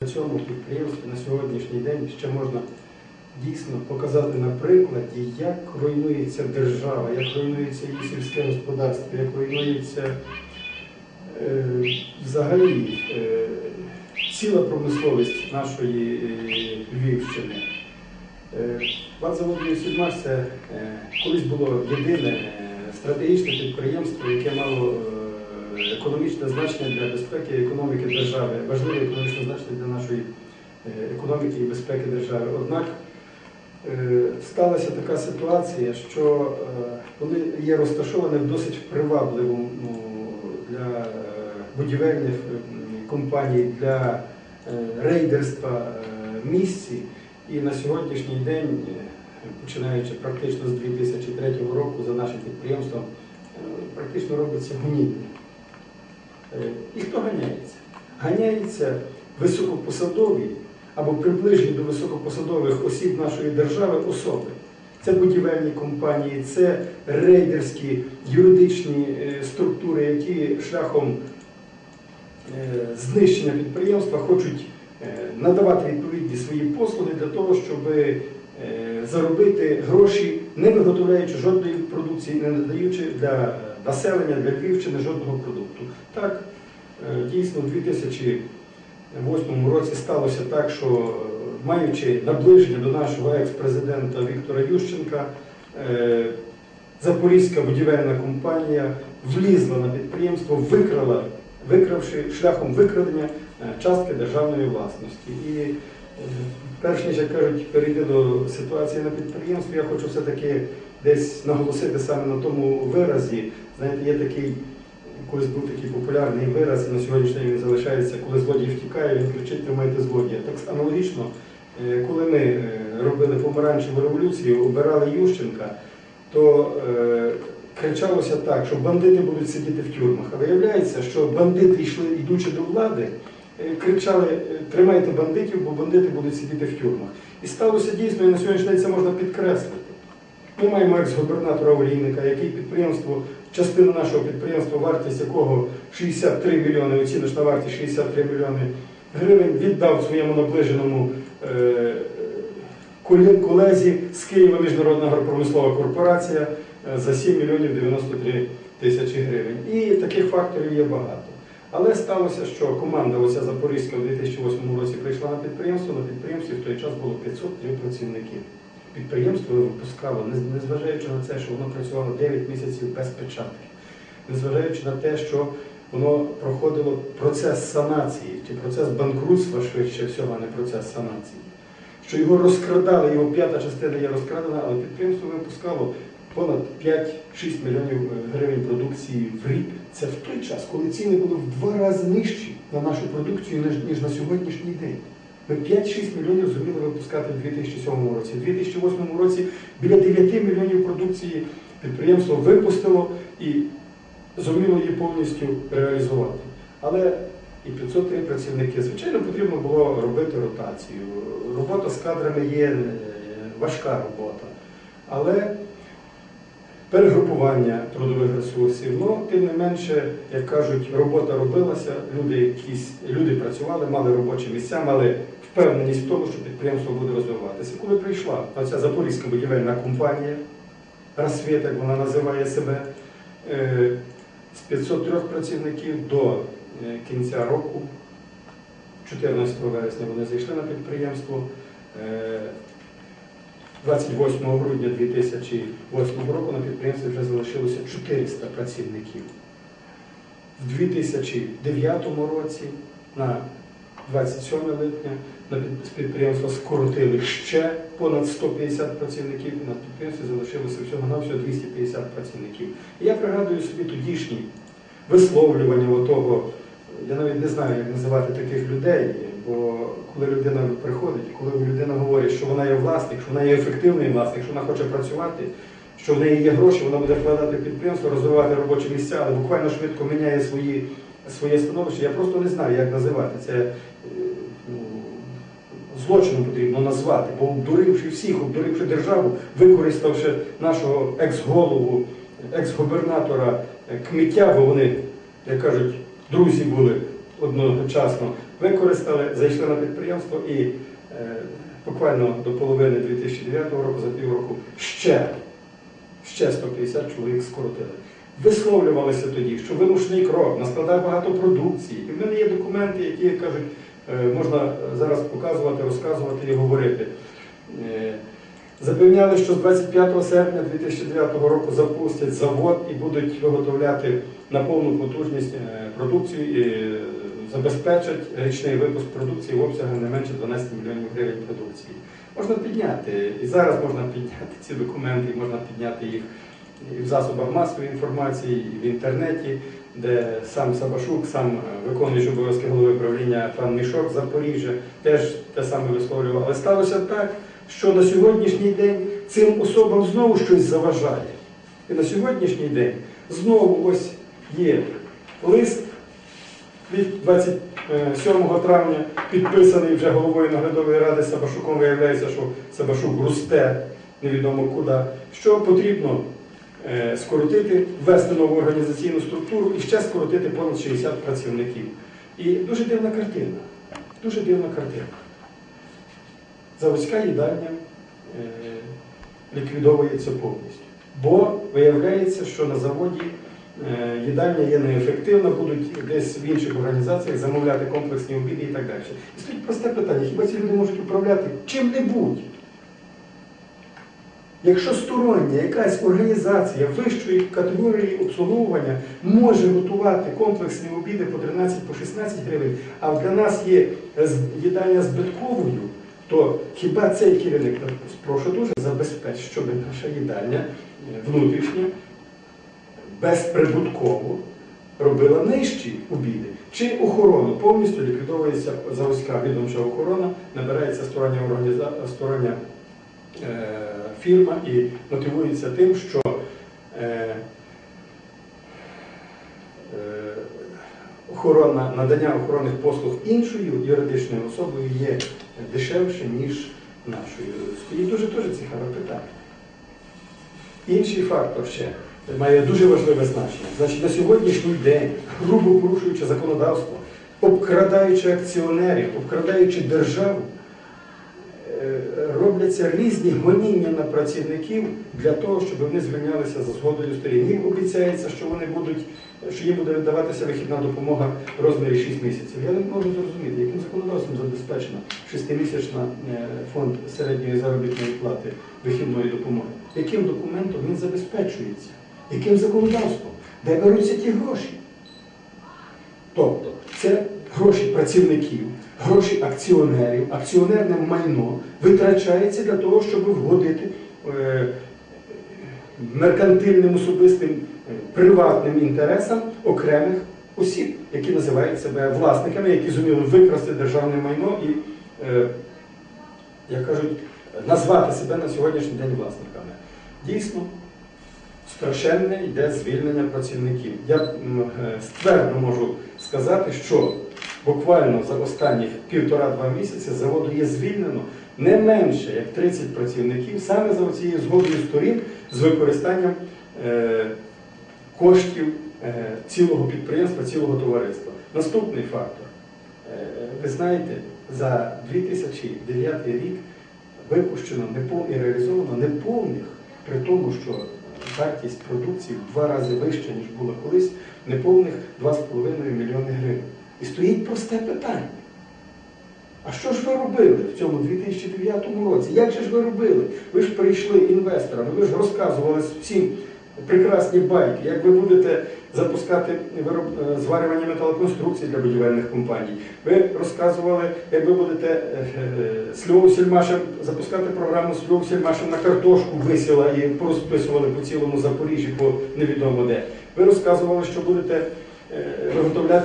На цьому підприємстві на сьогоднішній день ще можна дійсно показати на прикладі, як руйнується держава, як руйнується її сільське господарство, як руйнується е, взагалі е, ціла промисловість нашої е, Львівщини. Е, Ватзавод Сільмаш це е, колись було єдине е, стратегічне підприємство, яке мало е, економічне значення для безпеки і економіки держави, важливе економічне значення для нашої е, економіки і безпеки держави. Однак е, сталася така ситуація, що е, вони є розташовані в досить привабливому ну, для будівельних компаній, для рейдерства місці. І на сьогоднішній день, починаючи практично з 2003 року, за нашим підприємством практично робиться гоніння. Е, І хто ганяється? Ганяються високопосадові або приближені до високопосадових осіб нашої держави особи. Це будівельні компанії, це рейдерські юридичні е, структури, які шляхом е, знищення підприємства хочуть надавати відповідні свої послуги для того, щоб заробити гроші, не виготовляючи жодної продукції, не надаючи для населення, для Львівщини жодного продукту. Так, е, дійсно, у 2008 році сталося так, що е, маючи наближення до нашого екс-президента Віктора Ющенка, е, Запорізька будівельна компанія влізла на підприємство, викрала, викравши шляхом викрадення е, частки державної власності. І е, перш ніж як кажуть, перейти до ситуації на підприємстві, я хочу все-таки десь наголосити саме на тому виразі. Знаєте, є такий, колись був такий популярний вираз, і на сьогоднішній день він залишається, коли злодій втікає, він кричить тримайте злодія. Так аналогічно, е, коли ми е, робили помаранчеву революцію, обирали Ющенка, то е, кричалося так, що бандити будуть сидіти в тюрмах. А виявляється, що бандити йшли, йдучи до влади, кричали е, тримайте бандитів, бо бандити будуть сидіти в тюрмах. І сталося дійсно, і на сьогоднішній день це можна підкреслити. Ми маємо екс-губернатора Олійника, який підприємство, частина нашого підприємства, вартість якого 63 мільйони, оціночна вартість 63 мільйони гривень, віддав своєму наближеному е, колезі з Києва Міжнародна агропромислова корпорація е, за 7 мільйонів 93 тисячі гривень. І таких факторів є багато. Але сталося, що команда оця Запорізька в 2008 році прийшла на підприємство. На підприємстві в той час було 503 працівники. Підприємство випускало, незважаючи на це, що воно працювало 9 місяців без печатки, незважаючи на те, що воно проходило процес санації чи процес банкрутства швидше всього, а не процес санації. Що його розкрадали, його п'ята частина є розкрадена, але підприємство випускало понад 5-6 мільйонів е, гривень продукції в рік. Це в той час, коли ціни були в два рази нижчі на нашу продукцію, ніж, на сьогоднішній день. Ми 5-6 мільйонів зуміли випускати в 2007 році. У 2008 році біля 9 мільйонів продукції підприємство випустило і зуміло її повністю реалізувати. Але і 503 працівники, звичайно, потрібно було робити ротацію. Робота з кадрами є е, важка робота. Але перегрупування трудових ресурсів. Ну, тим не менше, як кажуть, робота робилася, люди, якісь, люди працювали, мали робочі місця, мали впевненість в тому, що підприємство буде розвиватися. Коли прийшла ця Запорізька будівельна компанія, «Рассвіт», як вона називає себе, е, з 503 працівників до е, кінця року, 14 вересня вони зайшли на підприємство. Е, 28 грудня 2008 року на підприємстві вже залишилося 400 працівників. В 2009 році, на 27 липня, на під- з підприємства скоротили ще понад 150 працівників, на підприємстві залишилося всього-навсього 250 працівників. І я пригадую собі тодішні висловлювання отого, я навіть не знаю, як називати таких людей, бо коли людина приходить, коли людина говорить, що вона є власник, що вона є ефективний власник, що вона хоче працювати, що в неї є гроші, вона буде вкладати підприємство, розвивати робочі місця, але буквально швидко міняє свої, своє становище. Я просто не знаю, як називати це. е, ну, Злочином потрібно назвати, бо обдуривши всіх, обдуривши державу, використавши нашого екс-голову, екс-губернатора е, Кмиття, бо вони, як кажуть, друзі були одночасно, використали, зайшли на підприємство і е, буквально до половини 2009 року, за півроку, ще, ще 150 чоловік скоротили. Висловлювалися тоді, що вимушений крок, наскладає багато продукції. І в мене є документи, які кажуть, е, можна зараз показувати, розказувати і говорити. Е, Запевняли, що з 25 серпня 2009 року запустять завод і будуть виготовляти на повну потужність продукцію забезпечать річний випуск продукції в обсягах не менше 12 мільйонів гривень продукції. Можна підняти, і зараз можна підняти ці документи, і можна підняти їх і в засобах масової інформації, і в інтернеті, де сам Сабашук, сам е, виконуючий обов'язки голови правління пан Мішок Запоріжжя, теж те саме висловлював. Але сталося так, що на сьогоднішній день цим особам знову щось заважає. І на сьогоднішній день знову ось є лист від 27 травня, підписаний вже головою наглядової ради Сабашуком, виявляється, що Сабашук росте невідомо куди, що потрібно е, скоротити, ввести нову організаційну структуру і ще скоротити понад 60 працівників. І дуже дивна картина. Дуже дивна картина. Заводська їдальня е, ліквідовується повністю. Бо виявляється, що на заводі їдальня є неефективна, будуть десь в інших організаціях замовляти комплексні обіди і так далі. І стоїть просте питання: хіба ці люди можуть управляти чим-небудь? Якщо стороння якась організація вищої категорії обслуговування може готувати комплексні обіди по 13 по 16 гривень, а для нас є з- їдальня збитковою, то хіба цей керівник, прошу дуже забезпечити, щоб наша їдальня е, внутрішня безприбутково робила нижчі обіди. Чи охорону повністю ліквідовується заводська відомча охорона, набирається стороння організа... стороння е, фірма і мотивується тим, що е, е, охорона, надання охоронних послуг іншою юридичною особою є дешевше, ніж нашою. Стоїть дуже дуже цікаве питання. Інший фактор ще має дуже важливе значення. Значить, на сьогоднішній день, грубо порушуючи законодавство, обкрадаючи акціонерів, обкрадаючи державу, е, робляться різні гоніння на працівників для того, щоб вони звільнялися за згодою сторін. Їм обіцяється, що вони будуть, що їм буде видаватися вихідна допомога в розмірі 6 місяців. Я не можу зрозуміти, яким законодавством забезпечено 6-місячна е, фонд середньої заробітної плати вихідної допомоги. Яким документом він забезпечується? Яким законодавством? Де беруться ті гроші? Тобто це гроші працівників, гроші акціонерів, акціонерне майно витрачається для того, щоб вгодити е, меркантильним особистим е, приватним інтересам окремих осіб, які називають себе власниками, які зуміли викрасти державне майно і, е, як кажуть, назвати себе на сьогоднішній день власниками. Дійсно, страшенне йде звільнення працівників. Я е, ствердно можу сказати, що буквально за останніх півтора-два місяці заводу є звільнено не менше як 30 працівників саме за цією згодою сторін з використанням е, коштів е, цілого підприємства, цілого товариства. Наступний фактор. Ви знаєте, за 2009 рік випущено і реалізовано неповних, при тому, що вартість продукції в два рази вища, ніж була колись, неповних 2,5 мільйони гривень. І стоїть просте питання. А що ж ви робили в цьому 2009 році? Як же ж ви робили? Ви ж прийшли інвесторами, ви ж розказували всім прекрасні байки, як ви будете запускати вироб... е, зварювання металоконструкцій для будівельних компаній. Ви розказували, як ви будете е, е, з Львову Сільмашем запускати програму сльову Сільмашем на картошку висіла і порозписували по цілому Запоріжжі, по невідомо де. Ви розказували, що будете виготовляти